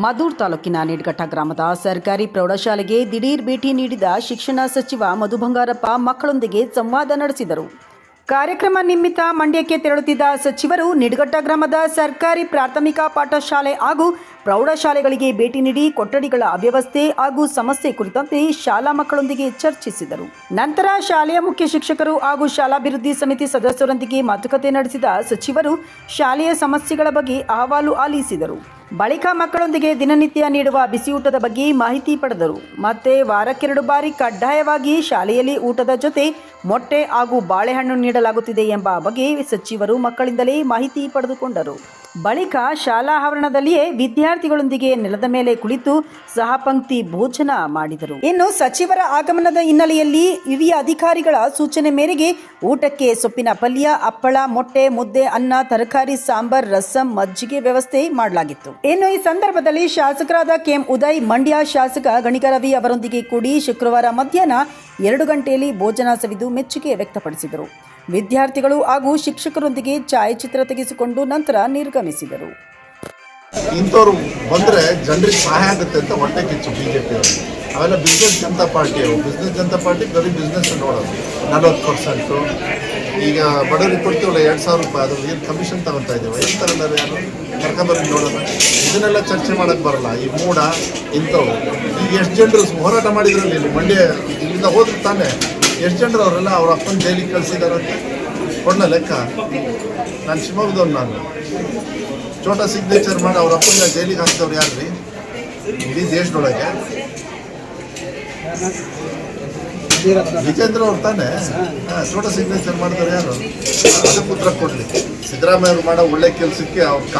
ಮದೂರ್ ತಾಲೂಕಿನ ನಿಡ್ಘಟ್ಟ ಗ್ರಾಮದ ಸರ್ಕಾರಿ ಪ್ರೌಢಶಾಲೆಗೆ ದಿಢೀರ್ ಭೇಟಿ ನೀಡಿದ ಶಿಕ್ಷಣ ಸಚಿವ ಮಧು ಬಂಗಾರಪ್ಪ ಮಕ್ಕಳೊಂದಿಗೆ ಸಂವಾದ ನಡೆಸಿದರು. ಕಾರ್ಯಕ್ರಮ ನಿಮಿತ್ತ ಮಂಡ್ಯಕ್ಕೆ ತೆರಳುತ್ತಿದ್ದ ಸಚಿವರು ನಿಡ್ಘಟ್ಟ ಗ್ರಾಮದ ಸರ್ಕಾರಿ ಪ್ರಾಥಮಿಕ ಪಾಠಶಾಲೆ ಹಾಗೂ ಪ್ರೌಢಶಾಲೆಗಳಿಗೆ ಭೇಟಿ ನೀಡಿ ಕೊಠಡಿಗಳ ಅವ್ಯವಸ್ಥೆ ಹಾಗೂ ಸಮಸ್ಯೆ ಕುರಿತಂತೆ ಶಾಲಾ ಮಕ್ಕಳೊಂದಿಗೆ ಚರ್ಚಿಸಿದರು. ನಂತರ ಶಾಲೆಯ ಮುಖ್ಯ ಶಿಕ್ಷಕರು ಹಾಗೂ ಶಾಲಾಭಿವೃದ್ಧಿ ಸಮಿತಿ ಸದಸ್ಯರೊಂದಿಗೆ ಮಾತುಕತೆ ನಡೆಸಿದ ಸಚಿವರು ಶಾಲೆಯ ಸಮಸ್ಯೆಗಳ ಬಗ್ಗೆ ಅಹವಾಲು ಆಲಿಸಿದರು. ಬಳಿಕ ಮಕ್ಕಳೊಂದಿಗೆ ದಿನನಿತ್ಯ ನೀಡುವ ಬಿಸಿಯೂಟದ ಬಗ್ಗೆ ಮಾಹಿತಿ ಪಡೆದರು. ಮತ್ತೆ ವಾರಕ್ಕೆರಡು ಬಾರಿ ಕಡ್ಡಾಯವಾಗಿ ಶಾಲೆಯಲ್ಲಿ ಊಟದ ಜೊತೆ ಮೊಟ್ಟೆ ಹಾಗೂ ಬಾಳೆಹಣ್ಣು ನೀಡಲಾಗುತ್ತಿದೆ ಎಂಬ ಬಗ್ಗೆ ಸಚಿವರು ಮಕ್ಕಳಿಂದಲೇ ಮಾಹಿತಿ ಪಡೆದುಕೊಂಡರು. ಬಳಿಕ ಶಾಲಾ ಆವರಣದಲ್ಲಿಯೇ ವಿದ್ಯಾರ್ಥಿಗಳೊಂದಿಗೆ ನೆಲದ ಮೇಲೆ ಕುಳಿತು ಸಹಪಂಕ್ತಿ ಭೋಜನ ಮಾಡಿದರು. ಇನ್ನು ಸಚಿವರ ಆಗಮನದ ಹಿನ್ನೆಲೆಯಲ್ಲಿ ಹಿರಿಯ ಅಧಿಕಾರಿಗಳ ಸೂಚನೆ ಮೇರೆಗೆ ಊಟಕ್ಕೆ ಸೊಪ್ಪಿನ ಪಲ್ಯ, ಹಪ್ಪಳ, ಮೊಟ್ಟೆ, ಮುದ್ದೆ, ಅನ್ನ, ತರಕಾರಿ, ಸಾಂಬಾರ್, ರಸಂ, ಮಜ್ಜಿಗೆ ವ್ಯವಸ್ಥೆ ಮಾಡಲಾಗಿತ್ತು. ಇನ್ನು ಈ ಸಂದರ್ಭದಲ್ಲಿ ಶಾಸಕರಾದ ಕೆಎಂ ಉದಯ್, ಮಂಡ್ಯ ಶಾಸಕ ಗಣಿಕ ರವಿ ಅವರೊಂದಿಗೆ ಕೂಡಿ ಶುಕ್ರವಾರ ಮಧ್ಯಾಹ್ನ ಎರಡು ಗಂಟೆಯಲ್ಲಿ ಭೋಜನ ಸವಿದು ಮೆಚ್ಚುಗೆ ವ್ಯಕ್ತಪಡಿಸಿದರು. ವಿದ್ಯಾರ್ಥಿಗಳು ಹಾಗೂ ಶಿಕ್ಷಕರೊಂದಿಗೆ ಛಾಯಾಚಿತ್ರ ತೆಗೆಸಿಕೊಂಡು ನಂತರ ನಿರ್ಗಮಿಸಿದರು. ಇಂಥವ್ರು ಬಂದರೆ ಜನರಿಗೆ ಸಹಾಯ ಆಗುತ್ತೆ ಅಂತ ಹೊಟ್ಟೆ ಕಿಚ್ಚು ಬಿ ಜೆ ಪಿ ಅವೆಲ್ಲ ಬಿಸ್ನೆಸ್ ಜನತಾ ಪಾರ್ಟಿ ಅವು ಬಿಸ್ನೆಸ್ ಜನತಾ ಪಾರ್ಟಿ ಬರೀ ಬಿಸ್ನೆಸ್ ನೋಡೋದು. ನಲ್ವತ್ತು ಪರ್ಸೆಂಟು ಈಗ ಬಡವರಿಗೆ ಕೊಡ್ತೀವಲ್ಲ ಎರಡು ಸಾವಿರ ರೂಪಾಯಿ ಅದ್ರ ಏನು ಕಮಿಷನ್ ತಗೊತಾ ಇದ್ದೀವಿ? ಏನು ತಗೊಂಡಾರೆ ಯಾರು ಕರ್ಕೊಂಬರ್ರಿ ನೋಡೋದು? ಇದನ್ನೆಲ್ಲ ಚರ್ಚೆ ಮಾಡೋಕ್ಕೆ ಬರಲ್ಲ. ಈ ಮೂಡ ಇಂಥವು ಈಗ ಎಷ್ಟು ಜನರು ಹೋರಾಟ ಮಾಡಿದ್ರಲ್ಲಿ ಮಂಡ್ಯ ಇಲ್ಲಿಂದ ಹೋದ್ರೆ ತಾನೇ ಎಷ್ಟು ಜನರು ಅವರೆಲ್ಲ ಅವ್ರ ಅಪ್ಪನ ಜೈಲಿಗೆ ಕಳಿಸಿದಾರಂತೆ ಕೊಡ್ನ ಲೆಕ್ಕ? ನಾನು ಶಿವಮೊಗ್ಗದವ್ರು ನಾನು. ಚೋಟ ಸಿಗ್ನೇಚರ್ ಮಾಡಿ ಅವ್ರ ಅಪ್ಪನ ಜೈಲಿಗೆ ಹಾಕಿದವ್ರು ಯಾರು ರೀ ಇಡೀ ದೇಶದೊಳಗೆ? ವಿಜೇಂದ್ರ ಅವ್ರು ತಾನೆ? ಹಾಂ, ಚೋಟ ಸಿಗ್ನೇಚರ್ ಮಾಡಿದವ್ರು ಯಾರು? ಪುತ್ರ ಕೊಡ್ಲಿ. ಸಿದ್ದರಾಮಯ್ಯ ಅವ್ರು ಮಾಡೋ ಒಳ್ಳೆ ಕೆಲಸಕ್ಕೆ ಅವ್ರು